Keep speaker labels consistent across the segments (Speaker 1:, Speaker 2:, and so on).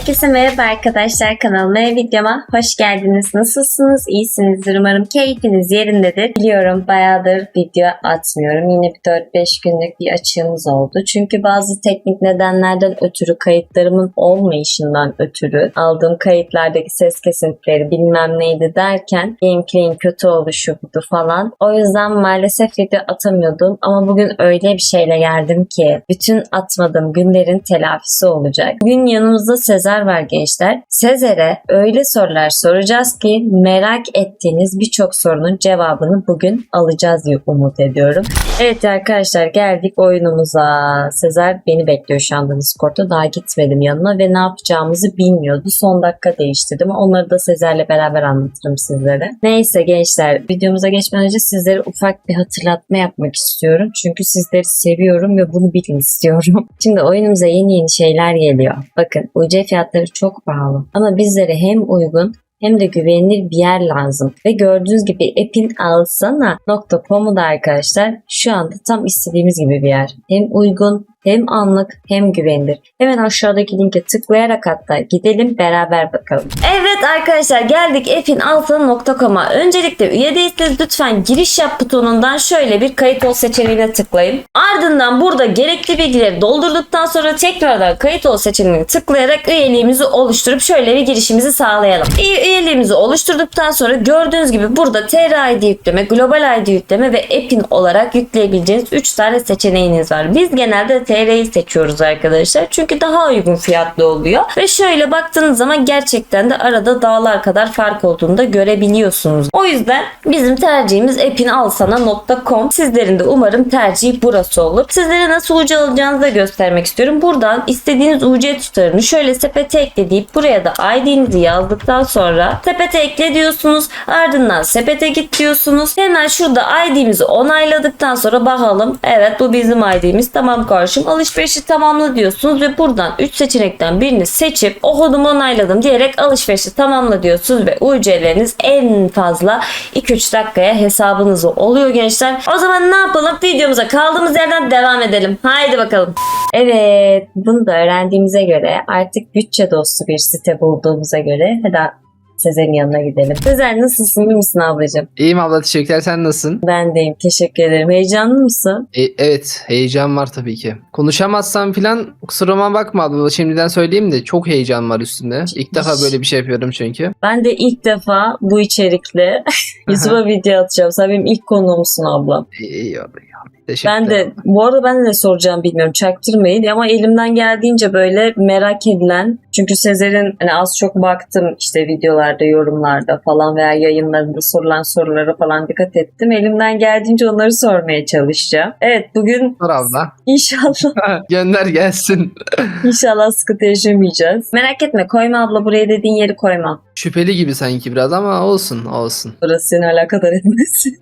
Speaker 1: Herkese merhaba arkadaşlar kanalıma ve videoma hoş geldiniz. Nasılsınız? İyisinizdir. Umarım keyfiniz yerindedir. Biliyorum bayağıdır video atmıyorum. Yine bir 4-5 günlük bir açığımız oldu. Çünkü bazı teknik nedenlerden ötürü kayıtlarımın olmayışından ötürü aldığım kayıtlardaki ses kesintileri bilmem neydi derken gameplay'in kötü oluşu buydu falan. O yüzden maalesef video atamıyordum ama bugün öyle bir şeyle geldim ki bütün atmadığım günlerin telafisi olacak. Bugün yanımızda Sezer var gençler. Sezer'e öyle sorular soracağız ki merak ettiğiniz birçok sorunun cevabını bugün alacağız diye umut ediyorum. Evet arkadaşlar geldik oyunumuza. Sezer beni bekliyor şu anda Discord'da. Daha gitmedim yanına ve ne yapacağımızı bilmiyordu. Son dakika değiştirdim. Onları da Sezer'le beraber anlatırım sizlere. Neyse gençler videomuza geçmeden önce sizlere ufak bir hatırlatma yapmak istiyorum. Çünkü sizleri seviyorum ve bunu bilin istiyorum. Şimdi oyunumuza yeni yeni şeyler geliyor. Bakın UC fiyatları çok pahalı. Ama bizlere hem uygun hem de güvenilir bir yer lazım. Ve gördüğünüz gibi app'in alsana.com'u da arkadaşlar şu anda tam istediğimiz gibi bir yer. Hem uygun hem anlık hem güvenilir. Hemen aşağıdaki linke tıklayarak hatta gidelim beraber bakalım. Evet arkadaşlar geldik app'inalsana.com'a. Öncelikle üye değilseniz lütfen giriş yap butonundan şöyle bir kayıt ol seçeneğine tıklayın. Ardından burada gerekli bilgileri doldurduktan sonra tekrardan kayıt ol seçeneğine tıklayarak üyeliğimizi oluşturup şöyle bir girişimizi sağlayalım. Üye- Üyeliğimizi oluşturduktan sonra gördüğünüz gibi burada TR ID yükleme, Global ID yükleme ve app'in olarak yükleyebileceğiniz 3 tane seçeneğiniz var. Biz genelde TR'yi seçiyoruz arkadaşlar. Çünkü daha uygun fiyatlı oluyor. Ve şöyle baktığınız zaman gerçekten de arada dağlar kadar fark olduğunu da görebiliyorsunuz. O yüzden bizim tercihimiz app'inalsana.com. Sizlerin de umarım tercihi burası olur. Sizlere nasıl UC alacağınızı da göstermek istiyorum. Buradan istediğiniz UC tutarını şöyle sepete ekle buraya da ID'nizi yazdıktan sonra sepete ekle diyorsunuz. Ardından sepete git diyorsunuz. Hemen şurada ID'mizi onayladıktan sonra bakalım. Evet bu bizim ID'miz. Tamam karşım. Alışverişi tamamla diyorsunuz ve buradan 3 seçenekten birini seçip o kodumu onayladım diyerek alışverişi tamamla diyorsunuz ve UC'leriniz en fazla 2-3 dakikaya hesabınızı oluyor gençler. O zaman ne yapalım? Videomuza kaldığımız yerden devam edelim. Haydi bakalım. Evet, bunu da öğrendiğimize göre artık bütçe dostu bir site bulduğumuza göre Sezer'in yanına gidelim. Sezer nasılsın? İyi misin ablacığım?
Speaker 2: İyiyim abla teşekkürler sen nasılsın?
Speaker 1: Ben deyim. Teşekkür ederim. Heyecanlı mısın?
Speaker 2: E, evet heyecan var tabii ki. Konuşamazsam filan kusuruma bakma abla şimdiden söyleyeyim de çok heyecan var üstünde. İlk defa böyle bir şey yapıyorum çünkü.
Speaker 1: Ben de ilk defa bu içerikle YouTube'a video atacağım. Sen benim ilk konuğumsun abla.
Speaker 2: İyi, iyi abla ya. Teşekkürler.
Speaker 1: Ben de bu arada ben de ne soracağım bilmiyorum çaktırmayın ama elimden geldiğince böyle merak edilen çünkü Sezer'in hani az çok baktım işte videolarda yorumlarda falan veya yayınlarında sorulan sorulara falan dikkat ettim. Elimden geldiğince onları sormaya çalışacağım. Evet bugün
Speaker 2: Sor abla.
Speaker 1: inşallah
Speaker 2: Gönder gelsin.
Speaker 1: inşallah sıkıntı yaşamayacağız. Merak etme koyma abla buraya dediğin yeri koymam.
Speaker 2: Şüpheli gibi sanki biraz ama olsun olsun.
Speaker 1: Burası seni alakadar etmez.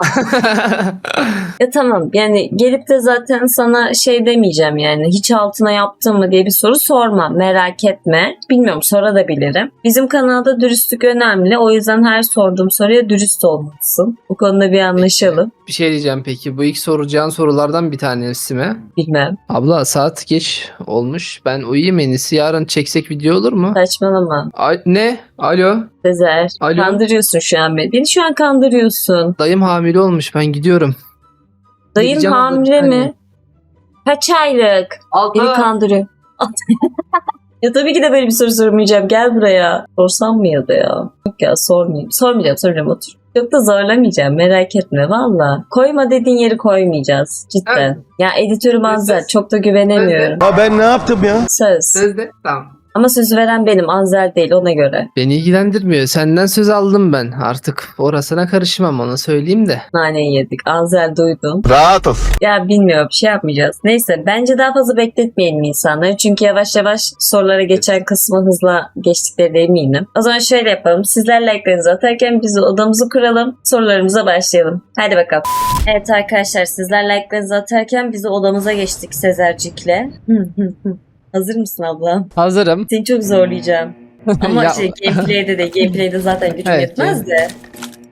Speaker 1: Ya tamam yani gelip de zaten sana şey demeyeceğim yani hiç altına yaptın mı diye bir soru sorma merak etme. Bilmiyorum sorabilirim. Bizim kanalda dürüstlük önemli o yüzden her sorduğum soruya dürüst olmalısın. Bu konuda bir anlaşalım.
Speaker 2: bir şey diyeceğim peki. Bu ilk soracağın sorulardan bir tanesi mi?
Speaker 1: Bilmem.
Speaker 2: Abla saat geç olmuş. Ben uyuyayım en iyisi. Yarın çeksek video olur mu?
Speaker 1: Saçmalama.
Speaker 2: A- ne? Alo?
Speaker 1: Sezer.
Speaker 2: Alo.
Speaker 1: Kandırıyorsun şu an beni. Beni şu an kandırıyorsun.
Speaker 2: Dayım hamile olmuş. Ben gidiyorum.
Speaker 1: Dayın
Speaker 2: Gideceğim
Speaker 1: hamile mi? Kaç aylık?
Speaker 2: Altı.
Speaker 1: Beni kandırıyor. ya tabii ki de böyle bir soru sormayacağım. Gel buraya. Sorsam mı ya da ya? Yok ya sormayayım. Sormayacağım sormayacağım otur. Çok da zorlamayacağım merak etme valla. Koyma dediğin yeri koymayacağız cidden. Ya editörüm Anzer
Speaker 2: Söz.
Speaker 1: çok da güvenemiyorum.
Speaker 3: Ya ben ne yaptım ya?
Speaker 1: Söz.
Speaker 2: Sözde. Tamam.
Speaker 1: Ama sözü veren benim Anzer değil ona göre.
Speaker 2: Beni ilgilendirmiyor. Senden söz aldım ben. Artık orasına karışmam onu söyleyeyim de.
Speaker 1: Naneyi yedik. Anzer duydun.
Speaker 3: Rahat ol.
Speaker 1: Ya bilmiyorum bir şey yapmayacağız. Neyse bence daha fazla bekletmeyelim insanları. Çünkü yavaş yavaş sorulara geçen kısmı hızla geçtikleri eminim. O zaman şöyle yapalım. Sizler like'larınızı atarken biz odamızı kuralım. Sorularımıza başlayalım. Hadi bakalım. Evet arkadaşlar sizler like'larınızı atarken biz odamıza geçtik Sezercik'le. Hazır mısın abla?
Speaker 2: Hazırım.
Speaker 1: Seni çok zorlayacağım. Ama
Speaker 2: Ya-
Speaker 1: şey gameplay'de de gameplay'de zaten gücüm
Speaker 2: Evet,
Speaker 1: yetmez de.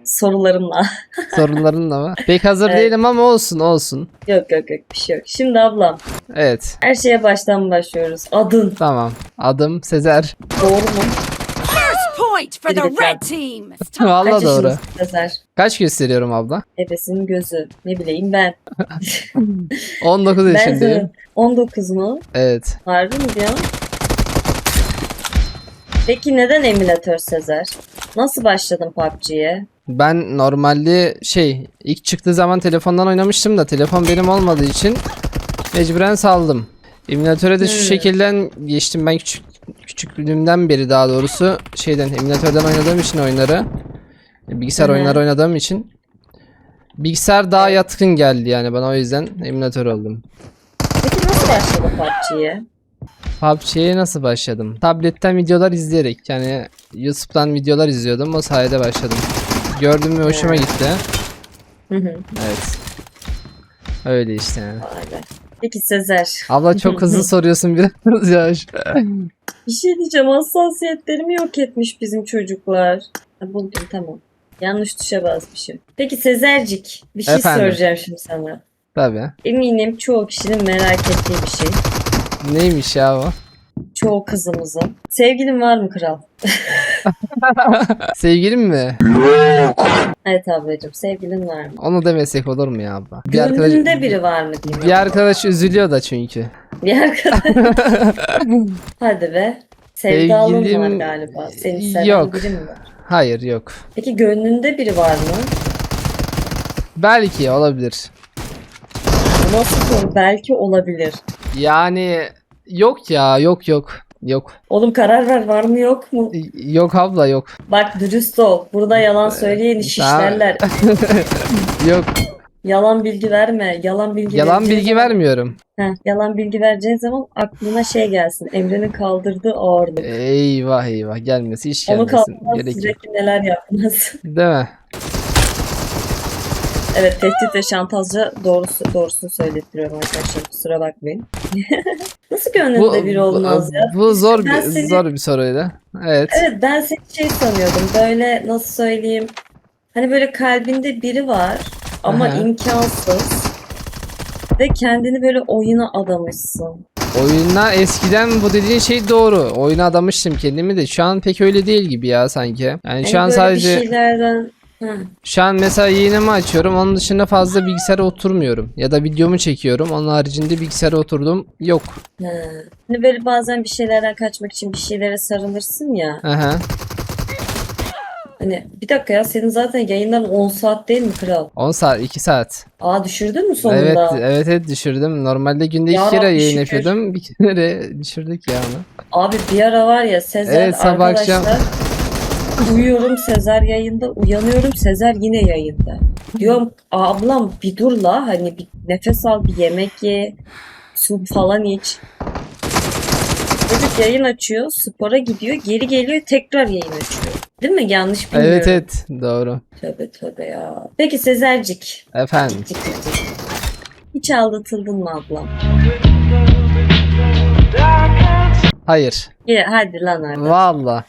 Speaker 1: sorularımla.
Speaker 2: Sorunlarınla mı? Pek hazır
Speaker 1: Evet.
Speaker 2: değilim ama olsun olsun.
Speaker 1: yok yok yok bir şey yok. Şimdi ablam
Speaker 2: Evet.
Speaker 1: her şeye baştan başlıyoruz. Adın
Speaker 2: Tamam. Adım Sezer.
Speaker 1: doğru mu?
Speaker 3: Point for the red team.
Speaker 2: Valla
Speaker 1: Kaç
Speaker 2: doğru.
Speaker 1: Sezer?
Speaker 2: Kaç gösteriyorum abla?
Speaker 1: Ebesinin gözü. Ne bileyim ben.
Speaker 2: 19
Speaker 1: Ben
Speaker 2: yaşındayım.
Speaker 1: sana 19 mu?
Speaker 2: Evet.
Speaker 1: Harbi mi diyor? Peki neden emülatör Sezer? Nasıl başladın PUBG'ye?
Speaker 2: Ben normalde şey ilk çıktığı zaman telefondan oynamıştım da telefon benim olmadığı için mecburen saldım. Emülatöre de şu
Speaker 1: Hmm.
Speaker 2: şekilde geçtim ben küçük küçüklüğümden beri daha doğrusu şeyden emülatörden oynadığım için oyunları bilgisayar oyunları oynadığım için bilgisayar daha yatkın geldi yani bana o yüzden emülatör oldum.
Speaker 1: Peki nasıl başladın PUBG'ye?
Speaker 2: PUBG'ye nasıl başladım? Tabletten videolar izleyerek yani YouTube'dan videolar izliyordum o sayede başladım. Gördüm ve hoşuma
Speaker 1: Evet.
Speaker 2: gitti.
Speaker 1: Hı hı.
Speaker 2: Evet. Öyle işte. yani.
Speaker 1: Be. Peki Sezer.
Speaker 2: Abla çok hızlı soruyorsun biraz ya.
Speaker 1: Bir şey diyeceğim hassasiyetlerimi yok etmiş bizim çocuklar. Ha, buldum tamam. Yanlış tuşa basmışım. Peki Sezercik bir şey
Speaker 2: Efendim?
Speaker 1: soracağım şimdi sana.
Speaker 2: Tabii.
Speaker 1: Eminim çoğu kişinin merak ettiği bir şey.
Speaker 2: Neymiş ya o?
Speaker 1: Çoğu kızımızın. Sevgilin var mı kral?
Speaker 2: Sevgilim mi?
Speaker 1: Evet ablacığım sevgilin var mı?
Speaker 2: Onu demesek olur mu ya abla? Bir arkadaş,
Speaker 1: Gönlünde biri var mı diyeyim.
Speaker 2: bir arkadaş üzülüyor da çünkü.
Speaker 1: Bir arkadaş. Hadi be. Sevdalın var
Speaker 2: Sevgilim-
Speaker 1: galiba. Seni seven
Speaker 2: Yok.
Speaker 1: biri mi var?
Speaker 2: Hayır yok.
Speaker 1: Peki gönlünde biri var mı?
Speaker 2: Belki olabilir.
Speaker 1: Bu Nasıl konu? Belki olabilir.
Speaker 2: Yani yok ya yok yok. Yok.
Speaker 1: Oğlum karar ver var mı yok mu?
Speaker 2: Yok abla yok.
Speaker 1: Bak dürüst ol. Burada yalan söyleyeni şişlerler.
Speaker 2: Yok.
Speaker 1: Yalan bilgi verme. Yalan bilgi
Speaker 2: Yalan
Speaker 1: vereceğin
Speaker 2: bilgi vermiyorum.
Speaker 1: Heh, yalan bilgi vereceğin zaman aklına şey gelsin. Emre'nin kaldırdığı ağırlık.
Speaker 2: Eyvah eyvah gelmesi hiç
Speaker 1: Onu
Speaker 2: gelmesin.
Speaker 1: kaldırmaz
Speaker 2: Gerek yok.
Speaker 1: sürekli neler yapmaz.
Speaker 2: Değil mi?
Speaker 1: Evet tehdit ve şantajla doğrusu, doğrusunu söylettiriyorum arkadaşlar. Kusura bakmayın. Nasıl gönlünde biri olmaz ya?
Speaker 2: Bu zor
Speaker 1: Ben
Speaker 2: bir
Speaker 1: seni-
Speaker 2: zor bir soruydu. Evet.
Speaker 1: Evet ben seni şey sanıyordum. Böyle nasıl söyleyeyim? Hani böyle kalbinde biri var ama
Speaker 2: Aha.
Speaker 1: imkansız. Ve kendini böyle oyuna adamışsın.
Speaker 2: Oyuna eskiden bu dediğin şey doğru. Oyuna adamıştım kendimi de şu an pek öyle değil gibi ya sanki. Yani
Speaker 1: Hani
Speaker 2: şu an sadece
Speaker 1: bir şeylerden Hı.
Speaker 2: şu an mesela yayınımı açıyorum. Onun dışında fazla bilgisayara oturmuyorum ya da videomu çekiyorum. Onun haricinde bilgisayara oturdum yok.
Speaker 1: Hı. Hani böyle bazen bir şeylerden kaçmak için bir şeylere sarılırsın ya.
Speaker 2: Aha.
Speaker 1: Hani bir dakika ya senin zaten yayından 10 saat değil mi kral?
Speaker 2: 10 saat 2 saat.
Speaker 1: Aa düşürdün mü sonunda?
Speaker 2: Evet evet evet düşürdüm. Normalde günde iki
Speaker 1: Ya
Speaker 2: kere
Speaker 1: Rabbi
Speaker 2: yayın
Speaker 1: şükür.
Speaker 2: yapıyordum. Bir kere düşürdük ya onu.
Speaker 1: Abi bir ara var ya Sezer
Speaker 2: Evet, sabah
Speaker 1: arkadaşlar
Speaker 2: akşam.
Speaker 1: Uyuyorum Sezer yayında uyanıyorum Sezer yine yayında. Diyorum ablam bir dur la hani bir nefes al bir yemek ye su falan iç. Çocuk yayın açıyor spora gidiyor geri geliyor tekrar yayın açıyor. Değil mi? Yanlış bilmiyorum.
Speaker 2: Evet evet doğru.
Speaker 1: Tövbe tövbe ya. Peki Sezercik.
Speaker 2: Efendim.
Speaker 1: Cik cik cik. Hiç aldatıldın mı ablam?
Speaker 2: Hayır.
Speaker 1: Ya, hadi lan abi.
Speaker 2: Valla.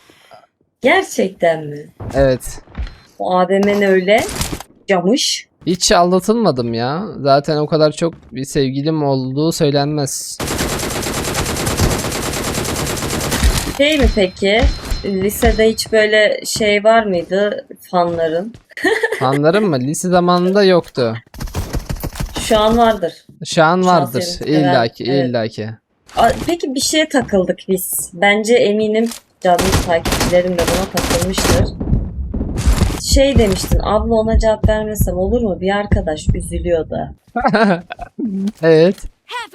Speaker 1: Gerçekten mi?
Speaker 2: Evet.
Speaker 1: O AVM'n öyle camış.
Speaker 2: Hiç aldatılmadım ya. Zaten o kadar çok bir sevgilim olduğu söylenmez.
Speaker 1: Şey mi peki? Lisede hiç böyle şey var mıydı fanların?
Speaker 2: Anlarım mı? Lise zamanında yoktu.
Speaker 1: Şu an vardır.
Speaker 2: Şu an
Speaker 1: Şu an
Speaker 2: vardır.
Speaker 1: seni seven,
Speaker 2: illaki
Speaker 1: evet.
Speaker 2: illaki.
Speaker 1: A- Peki bir şeye takıldık biz. Bence eminim canlı takipçilerim de buna takılmıştır. Şey demiştin, abla ona cevap vermesem olur mu? Bir arkadaş üzülüyor da.
Speaker 2: Evet.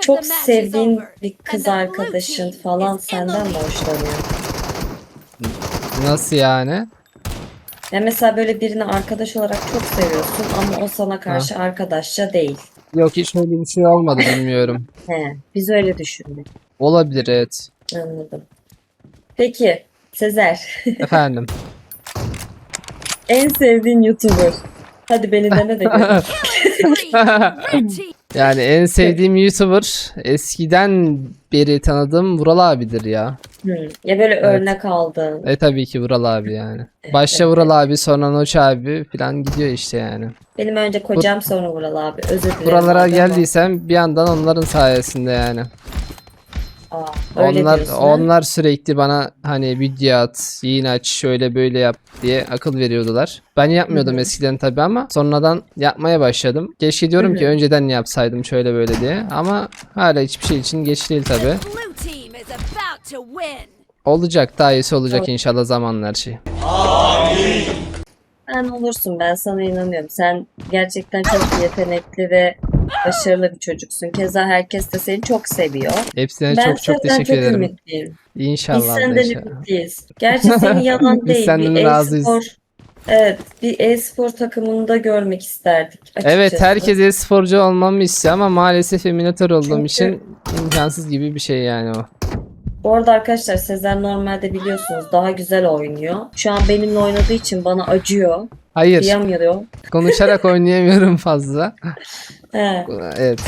Speaker 1: Çok sevdiğin bir kız arkadaşın falan senden mi hoşlanıyor?
Speaker 2: Nasıl yani?
Speaker 1: Ya mesela böyle birini arkadaş olarak çok seviyorsun ama o sana karşı arkadaşça değil.
Speaker 2: Yok hiç öyle bir şey olmadı bilmiyorum.
Speaker 1: He, biz öyle düşündük.
Speaker 2: Olabilir evet.
Speaker 1: Anladım. Peki, Sezer.
Speaker 2: Efendim.
Speaker 1: en sevdiğin YouTuber. Hadi beni deme de.
Speaker 2: Yani en sevdiğim YouTuber eskiden beri tanıdığım Vural abidir ya.
Speaker 1: Hmm. Ya böyle örnek aldın.
Speaker 2: E tabii ki Vural abi yani. Başta. Vural abi sonra Noç abi falan gidiyor işte yani.
Speaker 1: Benim önce kocam sonra Vural abi. Özür dilerim.
Speaker 2: Buralara
Speaker 1: abi ama-
Speaker 2: geldiysem bir yandan onların sayesinde yani.
Speaker 1: Aa, öyle
Speaker 2: onlar
Speaker 1: diyorsun,
Speaker 2: onlar sürekli bana hani video at, yayın aç, şöyle böyle yap diye akıl veriyordular. Ben yapmıyordum
Speaker 1: Hı hı.
Speaker 2: eskiden tabii ama sonradan yapmaya başladım. Keşke diyorum
Speaker 1: Hı
Speaker 2: ki önceden yapsaydım şöyle böyle diye ama hala hiçbir şey için geç değil
Speaker 3: win.
Speaker 2: Olacak daha iyisi olacak
Speaker 1: Evet.
Speaker 2: inşallah zamanla her şey.
Speaker 1: Sen olursun ben sana inanıyorum. Sen gerçekten çok yetenekli ve başarılı bir çocuksun. Keza herkes de seni çok seviyor.
Speaker 2: Hepsine
Speaker 1: ben
Speaker 2: çok çok teşekkür ederim.
Speaker 1: ümitliyim. Biz
Speaker 2: İnşallah. abla,
Speaker 1: senden
Speaker 2: inşallah.
Speaker 1: ümitliyiz. Gerçi senin yalan
Speaker 2: Biz
Speaker 1: değil.
Speaker 2: senden
Speaker 1: bir
Speaker 2: razıyız.
Speaker 1: e-spor Evet, bir e-spor takımında görmek isterdik.
Speaker 2: Evet
Speaker 1: açıkçası.
Speaker 2: herkes e-sporcu olmamı istiyor ama maalesef eminatör olduğum
Speaker 1: Çünkü-
Speaker 2: için imkansız gibi bir şey yani o.
Speaker 1: Bu arada arkadaşlar Sezer normalde biliyorsunuz daha güzel oynuyor. Şu an benimle oynadığı için bana acıyor.
Speaker 2: Hayır
Speaker 1: Kıyamıyor.
Speaker 2: konuşarak oynayamıyorum fazla.
Speaker 1: He,
Speaker 2: Evet.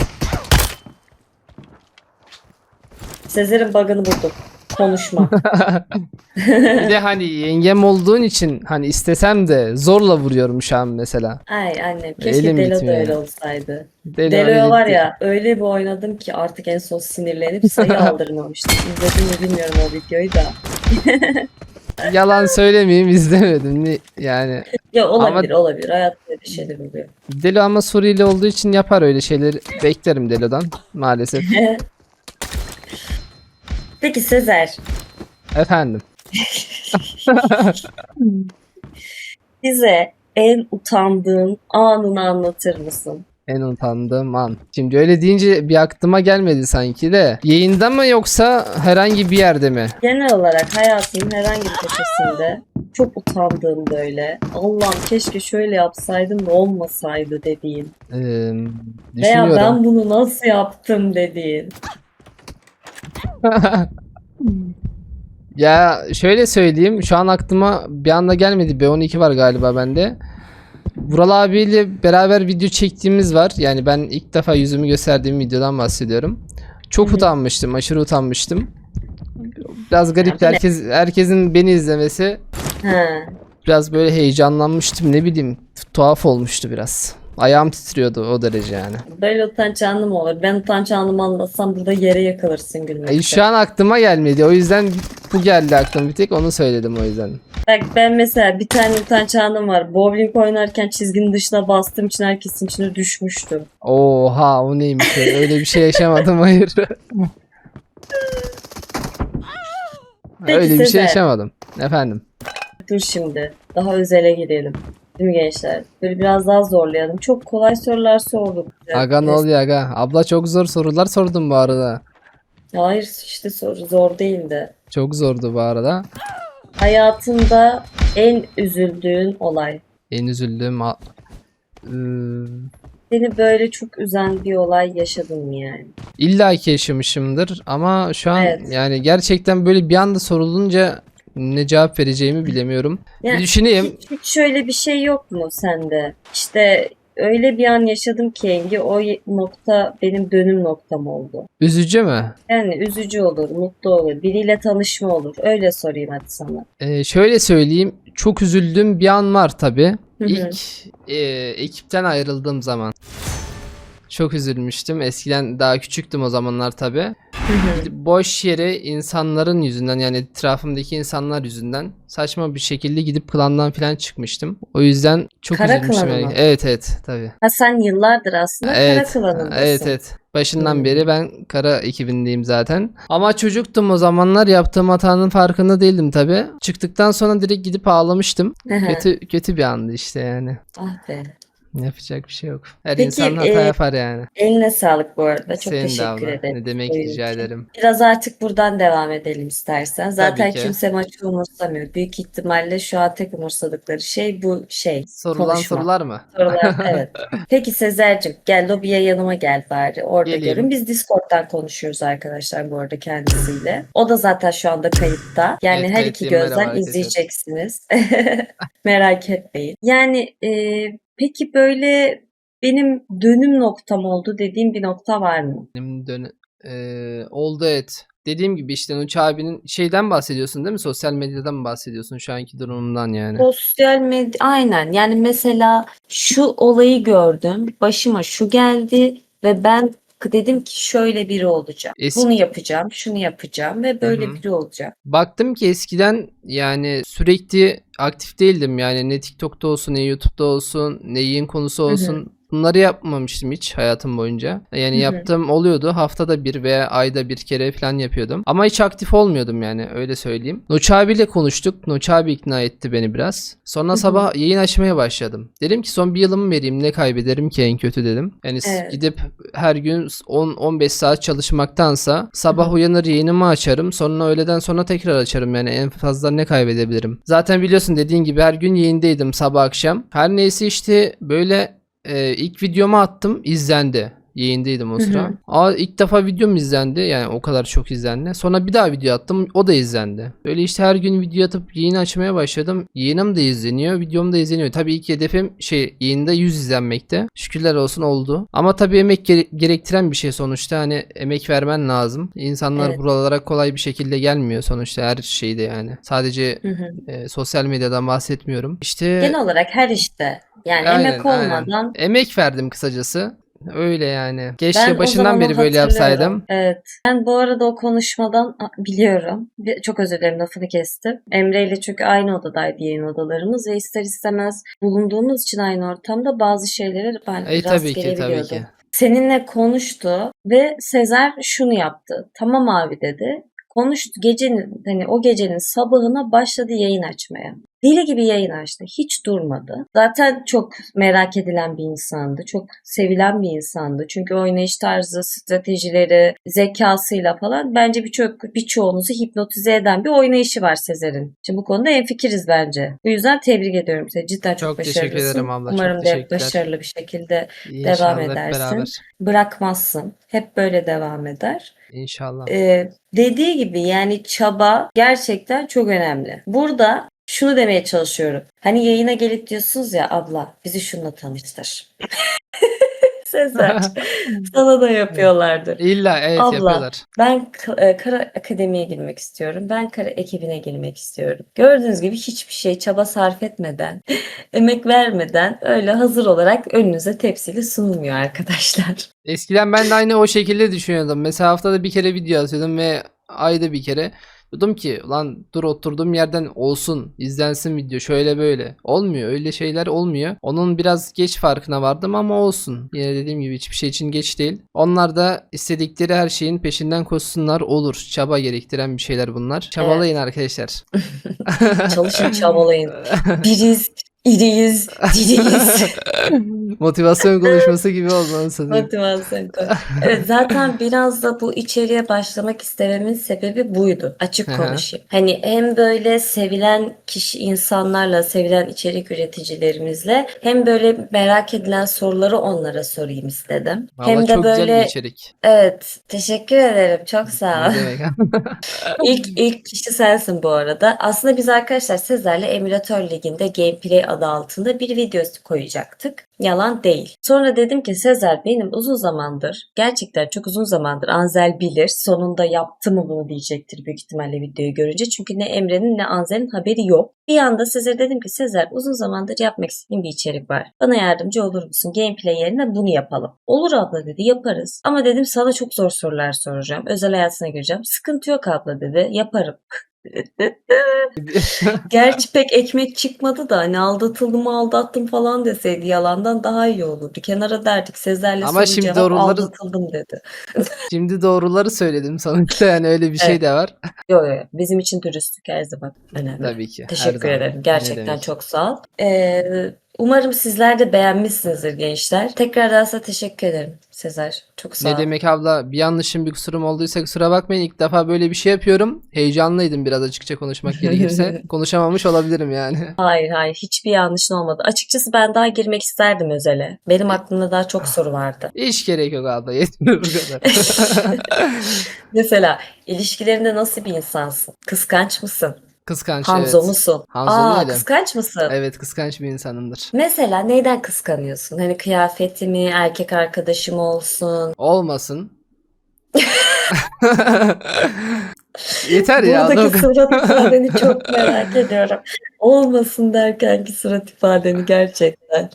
Speaker 1: Sezer'in bug'ını bulduk. Konuşma.
Speaker 2: Bir de hani yengem olduğun için hani istesem de zorla vuruyorum şu an mesela.
Speaker 1: Ay annem keşke
Speaker 2: Elim
Speaker 1: Delo da öyle olsaydı.
Speaker 2: Deli
Speaker 1: Delo'ya
Speaker 2: öyle
Speaker 1: var
Speaker 2: gitti.
Speaker 1: ya öyle bir oynadım ki artık en son sinirlenip sayı aldırmamıştım. İzledim mi bilmiyorum o videoyu da.
Speaker 2: Yalan söylemeyeyim izlemedim. Ni- Yani
Speaker 1: Ya olabilir olabilir. Hayatta öyle şeyler oluyor.
Speaker 2: Delo ama Suriyeli olduğu için yapar öyle şeyleri. Beklerim Delo'dan maalesef.
Speaker 1: Peki Sezer
Speaker 2: Efendim.
Speaker 1: bize en utandığın anını anlatır mısın?
Speaker 2: En utandığım an. Şimdi öyle deyince bir aklıma gelmedi sanki de. Yayında mı yoksa herhangi bir yerde mi?
Speaker 1: Genel olarak hayatının herhangi bir köşesinde çok utandığın böyle Allah'ım keşke şöyle yapsaydım da olmasaydı dediğin.
Speaker 2: Ee,
Speaker 1: Veya
Speaker 2: düşünüyorum.
Speaker 1: ben bunu nasıl yaptım dediğin.
Speaker 2: Ya şöyle söyleyeyim. Şu an aklıma bir anda gelmedi. B12 var galiba bende. Vural abiyle beraber video çektiğimiz var. Yani ben ilk defa yüzümü gösterdiğim videodan bahsediyorum. Çok
Speaker 1: Hı hı.
Speaker 2: utanmıştım. Aşırı utanmıştım. Biraz
Speaker 1: ne?
Speaker 2: Herkes, herkesin beni izlemesi
Speaker 1: Ha.
Speaker 2: biraz böyle heyecanlanmıştım. Ne bileyim tuhaf olmuştu biraz. Ayağım titriyordu o derece yani.
Speaker 1: Böyle utanç anı mı olur? Ben utanç anımı anlatsam burada yere yakılırsın gülmekten.
Speaker 2: Ay, şu an aklıma gelmedi. O yüzden bu geldi aklıma bir tek onu söyledim o yüzden.
Speaker 1: Bak ben mesela bir tane utanç anım var. Bowling oynarken çizginin dışına bastığım için herkesin içine düşmüştüm.
Speaker 2: Oha o neymiş öyle, öyle bir şey yaşamadım hayır.
Speaker 1: Peki
Speaker 2: öyle bir şey yaşamadım. Efendim.
Speaker 1: Dur şimdi. Daha özele girelim. Değil mi gençler? Böyle biraz daha zorlayalım. Çok kolay sorular sorduk.
Speaker 2: Aga ne oluyor aga? Abla çok zor sorular sordum bu arada.
Speaker 1: Hayır işte soru zor değildi.
Speaker 2: Çok zordu bu arada.
Speaker 1: Hayatında en üzüldüğün olay.
Speaker 2: En üzüldüğüm a- Iı,
Speaker 1: Seni böyle çok üzen bir olay yaşadın mı yani?
Speaker 2: İlla ki yaşamışımdır ama şu an
Speaker 1: Evet.
Speaker 2: yani gerçekten böyle bir anda sorulunca ne cevap vereceğimi bilemiyorum. Bir
Speaker 1: Yani
Speaker 2: düşüneyim.
Speaker 1: Hiç, hiç şöyle bir şey yok mu sende? İşte öyle bir an yaşadım ki Engi o nokta benim dönüm noktam oldu.
Speaker 2: Üzücü mü?
Speaker 1: Yani üzücü olur, mutlu olur, biriyle tanışma olur. Öyle sorayım hadi sana.
Speaker 2: Ee, şöyle söyleyeyim. Çok üzüldüğüm bir an var tabi.
Speaker 1: Hı hı.
Speaker 2: İlk e, ekipten ayrıldığım zaman. Çok üzülmüştüm. Eskiden daha küçüktüm o zamanlar tabi. Boş yere insanların yüzünden yani etrafımdaki insanlar yüzünden saçma bir şekilde gidip klandan falan çıkmıştım. O yüzden çok
Speaker 1: Kara
Speaker 2: üzülmüştüm. yani.
Speaker 1: mı?
Speaker 2: Evet evet tabi.
Speaker 1: Ha sen yıllardır aslında kara
Speaker 2: Evet.
Speaker 1: kılanındasın.
Speaker 2: Evet evet. Başından
Speaker 1: Hmm.
Speaker 2: beri ben kara ekibindeyim zaten. Ama çocuktum o zamanlar yaptığım hatanın farkında değildim tabi. Çıktıktan sonra direkt gidip ağlamıştım. Kötü kötü bir andı işte yani.
Speaker 1: Ah be.
Speaker 2: Yapacak bir şey yok. Her
Speaker 1: Peki,
Speaker 2: insan hata
Speaker 1: e,
Speaker 2: yapar yani.
Speaker 1: Eline sağlık bu arada. Çok
Speaker 2: Senin
Speaker 1: teşekkür
Speaker 2: abla.
Speaker 1: ederim.
Speaker 2: Ne demek
Speaker 1: oyun
Speaker 2: rica
Speaker 1: için.
Speaker 2: ederim.
Speaker 1: Biraz artık buradan devam edelim istersen. Zaten
Speaker 2: ki.
Speaker 1: kimse maçı umursamıyor. Büyük ihtimalle şu an tek umursadıkları şey bu şey.
Speaker 2: Sorulan
Speaker 1: konuşma.
Speaker 2: sorular mı?
Speaker 1: Sorular evet. Peki Sezer'cim gel lobiye yanıma gel bari. Orada
Speaker 2: Geleyim.
Speaker 1: görün. Biz Discord'dan konuşuyoruz arkadaşlar bu arada kendisiyle. O da zaten şu anda kayıtta. Yani
Speaker 2: Evet,
Speaker 1: her
Speaker 2: evet,
Speaker 1: iki gözden izleyeceksiniz. Merak etmeyin. Yani e, peki böyle benim dönüm noktam oldu dediğim bir nokta var mı?
Speaker 2: Benim dön Eee, oldu evet. Dediğim gibi işte Nuç abinin şeyden bahsediyorsun değil mi? Sosyal medyadan mı bahsediyorsun şu anki durumundan yani?
Speaker 1: Sosyal medya aynen yani mesela şu olayı gördüm başıma şu geldi ve ben dedim ki şöyle biri olacağım.
Speaker 2: Eski-
Speaker 1: Bunu yapacağım, şunu yapacağım ve böyle
Speaker 2: Hı hı.
Speaker 1: biri olacağım.
Speaker 2: Baktım ki eskiden yani sürekli aktif değildim yani ne TikTok'ta olsun ne YouTube'da olsun ne yayın konusu olsun. Bunları yapmamıştım hiç hayatım boyunca. Yani
Speaker 1: Hı hı.
Speaker 2: yaptığım oluyordu. Haftada bir veya ayda bir kere falan yapıyordum. Ama hiç aktif olmuyordum yani öyle söyleyeyim. Nuç abiyle konuştuk. Nuç abi ikna etti beni biraz. Sonra sabah yayın açmaya başladım. Dedim ki son bir yılımı vereyim ne kaybederim ki en kötü dedim. Yani
Speaker 1: Evet.
Speaker 2: gidip her gün 10-15 saat çalışmaktansa sabah uyanır yayınımı açarım. Sonra öğleden sonra tekrar açarım yani en fazla ne kaybedebilirim. Zaten biliyorsun dediğin gibi her gün yayındaydım sabah akşam. Her neyse işte böyle e, ilk videomu attım izlendi. Yayındaydım o sıra.
Speaker 1: hı.
Speaker 2: Aa ilk defa videom izlendi. Yani o kadar çok izlendi. Sonra bir daha video attım. O da izlendi. Böyle işte her gün video atıp yayın açmaya başladım. Yayınım da izleniyor. Videom da izleniyor. Tabii ilk hedefim şey yayında 100 izlenmekte. Şükürler olsun oldu. Ama tabii emek gere- gerektiren bir şey sonuçta. Hani emek vermen lazım. İnsanlar
Speaker 1: Evet.
Speaker 2: buralara kolay bir şekilde gelmiyor sonuçta her şeyde yani. Sadece
Speaker 1: Hı hı.
Speaker 2: e, sosyal medyadan bahsetmiyorum. İşte
Speaker 1: Genel olarak her işte yani
Speaker 2: Aynen,
Speaker 1: emek
Speaker 2: aynen.
Speaker 1: olmadan
Speaker 2: Emek verdim kısacası. Öyle yani. Keşke
Speaker 1: Ben
Speaker 2: başından beri böyle yapsaydım.
Speaker 1: Evet. Ben bu arada o konuşmadan biliyorum. Çok özür dilerim lafını kestim. Emre ile çünkü aynı odadaydı yayın odalarımız ve ister istemez bulunduğumuz için aynı ortamda bazı şeyleri ben
Speaker 2: E
Speaker 1: rast
Speaker 2: tabii ki tabii ki.
Speaker 1: Seninle konuştu ve Sezer şunu yaptı. Tamam abi dedi. Konuştu gecenin hani o gecenin sabahına başladı yayın açmaya. Deli gibi yayın açtı. Hiç durmadı. Zaten çok merak edilen bir insandı. Çok sevilen bir insandı. Çünkü oynayış tarzı, stratejileri, zekasıyla falan bence birçok birçoğunuzu hipnotize eden bir oynayışı var Sezer'in. Şimdi bu konuda enfikiriz bence. Bu yüzden tebrik ediyorum seni. Cidden çok,
Speaker 2: Çok teşekkür
Speaker 1: başarılısın.
Speaker 2: ederim abla, çok
Speaker 1: Umarım hep
Speaker 2: teşekkürler.
Speaker 1: başarılı bir şekilde
Speaker 2: İnşallah hep
Speaker 1: edersin.
Speaker 2: beraber.
Speaker 1: bırakmazsın. Hep böyle devam eder.
Speaker 2: İnşallah.
Speaker 1: Ee, dediği gibi yani çaba gerçekten çok önemli. Burada şunu demeye çalışıyorum. Hani yayına gelip diyorsunuz ya abla bizi şununla tanıştır. Sezer sana da yapıyorlardır.
Speaker 2: İlla evet
Speaker 1: Abla.
Speaker 2: yapıyorlar.
Speaker 1: Ben e, Kara Akademi'ye girmek istiyorum. Ben Kara ekibine girmek istiyorum. Gördüğünüz gibi hiçbir şey çaba sarf etmeden, emek vermeden öyle hazır olarak önünüze tepsili sunulmuyor arkadaşlar.
Speaker 2: Eskiden ben de aynı o şekilde düşünüyordum. Mesela haftada bir kere video atıyordum ve ayda bir kere. Diyordum ki lan dur oturduğum yerden olsun izlensin video şöyle böyle. Olmuyor öyle şeyler olmuyor. Onun biraz geç farkına vardım ama olsun. Yine dediğim gibi hiçbir şey için geç değil. Onlar da istedikleri her şeyin peşinden koşsunlar olur. Çaba gerektiren bir şeyler bunlar. Çabalayın arkadaşlar.
Speaker 1: Çalışın çabalayın. Biriz, iriyiz, diriyiz.
Speaker 2: Motivasyon konuşması gibi oldu satayım.
Speaker 1: Motivasyon. Evet zaten biraz da bu içeriye başlamak istememin sebebi buydu. Açık konuşayım. Hani hem böyle sevilen kişi insanlarla, sevilen içerik üreticilerimizle hem böyle merak edilen soruları onlara sorayım istedim.
Speaker 2: Vallahi
Speaker 1: hem de
Speaker 2: çok güzel bir
Speaker 1: böyle
Speaker 2: içerik.
Speaker 1: evet teşekkür ederim. Çok sağ ol.
Speaker 2: Ne demek?
Speaker 1: İlk, ilk kişi sensin bu arada. Aslında biz arkadaşlar Sezer'le Emülatör Ligi'nde Gameplay adı altında bir video koyacaktık. Yalan değil. Sonra dedim ki Sezer benim uzun zamandır, gerçekten çok uzun zamandır Anzel bilir. Sonunda yaptı mı bunu diyecektir büyük ihtimalle videoyu görünce. Çünkü ne Emre'nin ne Anzel'in haberi yok. Bir anda Sezer dedim ki Sezer uzun zamandır yapmak istediğim bir içerik var. Bana yardımcı olur musun? Gameplay yerine bunu yapalım. Olur abla dedi yaparız. Ama dedim sana çok zor sorular soracağım. Özel hayatına gireceğim. Sıkıntı yok abla dedi. Yaparım. Gerçi pek ekmek çıkmadı da hani aldatıldım aldattım falan deseydi yalandan daha iyi olurdu. Kenara derdik Sezer'le
Speaker 2: Ama
Speaker 1: soru
Speaker 2: şimdi
Speaker 1: cevap
Speaker 2: doğruları-
Speaker 1: aldatıldım dedi.
Speaker 2: Şimdi doğruları söyledim sonuçta yani öyle bir şey
Speaker 1: Evet.
Speaker 2: de var.
Speaker 1: Yok yok bizim için dürüstlük her zaman önemli.
Speaker 2: Tabii ki. her
Speaker 1: Teşekkür
Speaker 2: zaman.
Speaker 1: ederim.
Speaker 2: Ne
Speaker 1: Gerçekten
Speaker 2: demek.
Speaker 1: çok sağ ol. Ee, umarım sizler de beğenmişsinizdir gençler. Tekrardan size teşekkür ederim Sezer. Çok sağ
Speaker 2: Ne
Speaker 1: ol.
Speaker 2: demek abla bir yanlışım bir kusurum olduysa kusura bakmayın ilk defa böyle bir şey yapıyorum. Heyecanlıydım biraz açıkça konuşmak gerekirse. Konuşamamış olabilirim yani.
Speaker 1: Hayır hayır hiçbir yanlışın olmadı. Açıkçası ben daha girmek isterdim özele. Benim aklımda daha çok soru vardı.
Speaker 2: Hiç gerek yok abla yetmiyor bu kadar.
Speaker 1: Mesela ilişkilerinde nasıl bir insansın? Kıskanç mısın?
Speaker 2: Kıskanç
Speaker 1: Hanzo
Speaker 2: evet.
Speaker 1: musun?
Speaker 2: Hanzo
Speaker 1: Aa
Speaker 2: öyle.
Speaker 1: kıskanç mısın?
Speaker 2: Evet kıskanç bir insanımdır.
Speaker 1: Mesela neyden kıskanıyorsun? Hani kıyafeti mi, erkek arkadaşım olsun?
Speaker 2: Olmasın. Yeter ya.
Speaker 1: Buradaki surat ifadeni çok merak ediyorum. Olmasın derken ki surat ifadeni gerçekten.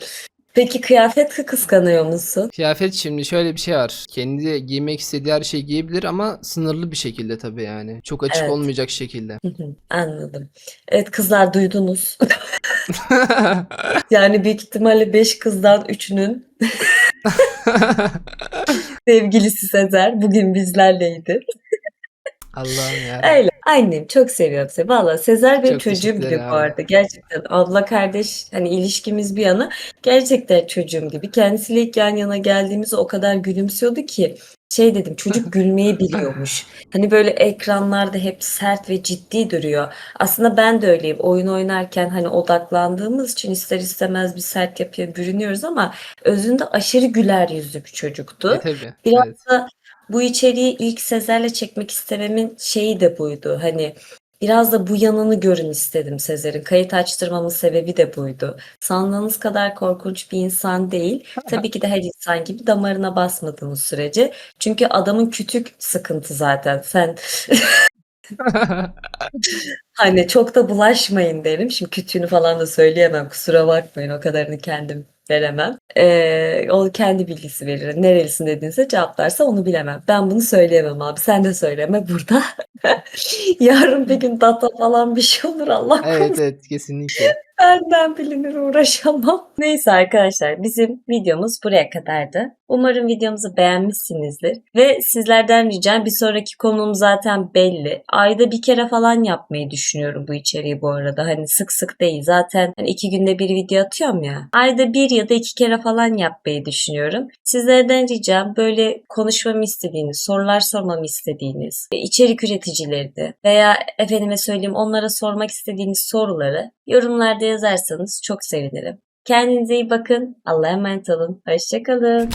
Speaker 1: Peki kıyafet kıskanıyor musun?
Speaker 2: Kıyafet şimdi şöyle bir şey var. Kendi giymek istediği her şeyi giyebilir ama sınırlı bir şekilde tabii yani. Çok açık
Speaker 1: Evet.
Speaker 2: olmayacak şekilde.
Speaker 1: Anladım. Evet kızlar duydunuz. Yani büyük ihtimalle 5 kızdan 3'ünün sevgilisi Sezer bugün bizlerleydi.
Speaker 2: Allah'ım ya.
Speaker 1: Öyle. Annem çok seviyorum seni. Valla Sezer benim
Speaker 2: Çok
Speaker 1: çocuğum
Speaker 2: teşekkür
Speaker 1: gibi bu arada. Gerçekten abla kardeş hani ilişkimiz bir yana gerçekten çocuğum gibi. Kendisiyle ilk yan yana geldiğimizde o kadar gülümsüyordu ki şey dedim çocuk gülmeyi biliyormuş. Hani böyle ekranlarda hep sert ve ciddi duruyor. Aslında ben de öyleyim. Oyun oynarken hani odaklandığımız için ister istemez bir sert yapıya bürünüyoruz ama özünde aşırı güler yüzlü bir çocuktu.
Speaker 2: E, tabii.
Speaker 1: Biraz
Speaker 2: Evet.
Speaker 1: da bu içeriği ilk Sezer'le çekmek istememin şeyi de buydu. Hani biraz da bu yanını görün istedim Sezer'in. Kayıt açtırmamın sebebi de buydu. Sandığınız kadar korkunç bir insan değil. Tabii ki de her insan gibi damarına basmadığınız sürece. Çünkü adamın kütük sıkıntı zaten. Sen hani çok da bulaşmayın derim. Şimdi kütüğünü falan da söyleyemem. Kusura bakmayın. O kadarını kendim veremem. Ee, o kendi bilgisi verir. Nerelisin dediğinizde cevaplarsa onu bilemem. Ben bunu söyleyemem abi. Sen de söyleme burada. Yarın bir gün data falan bir şey olur Allah korusun.
Speaker 2: Evet evet kesinlikle.
Speaker 1: Benden bilinir uğraşamam. Neyse arkadaşlar bizim videomuz buraya kadardı. Umarım videomuzu beğenmişsinizdir. Ve sizlerden ricam bir sonraki konum zaten belli. Ayda bir kere falan yapmayı düşünüyorum bu içeriği bu arada. Hani sık sık değil. Zaten hani iki günde bir video atıyorum ya. Ayda bir ya da iki kere falan yapmayı düşünüyorum. Sizlerden ricam böyle konuşmamı istediğiniz, sorular sormamı istediğiniz, içerik üreticileri de veya efendime söyleyeyim onlara sormak istediğiniz soruları yorumlarda yazarsanız çok sevinirim. Kendinize iyi bakın. Allah'a emanet olun. Hoşçakalın.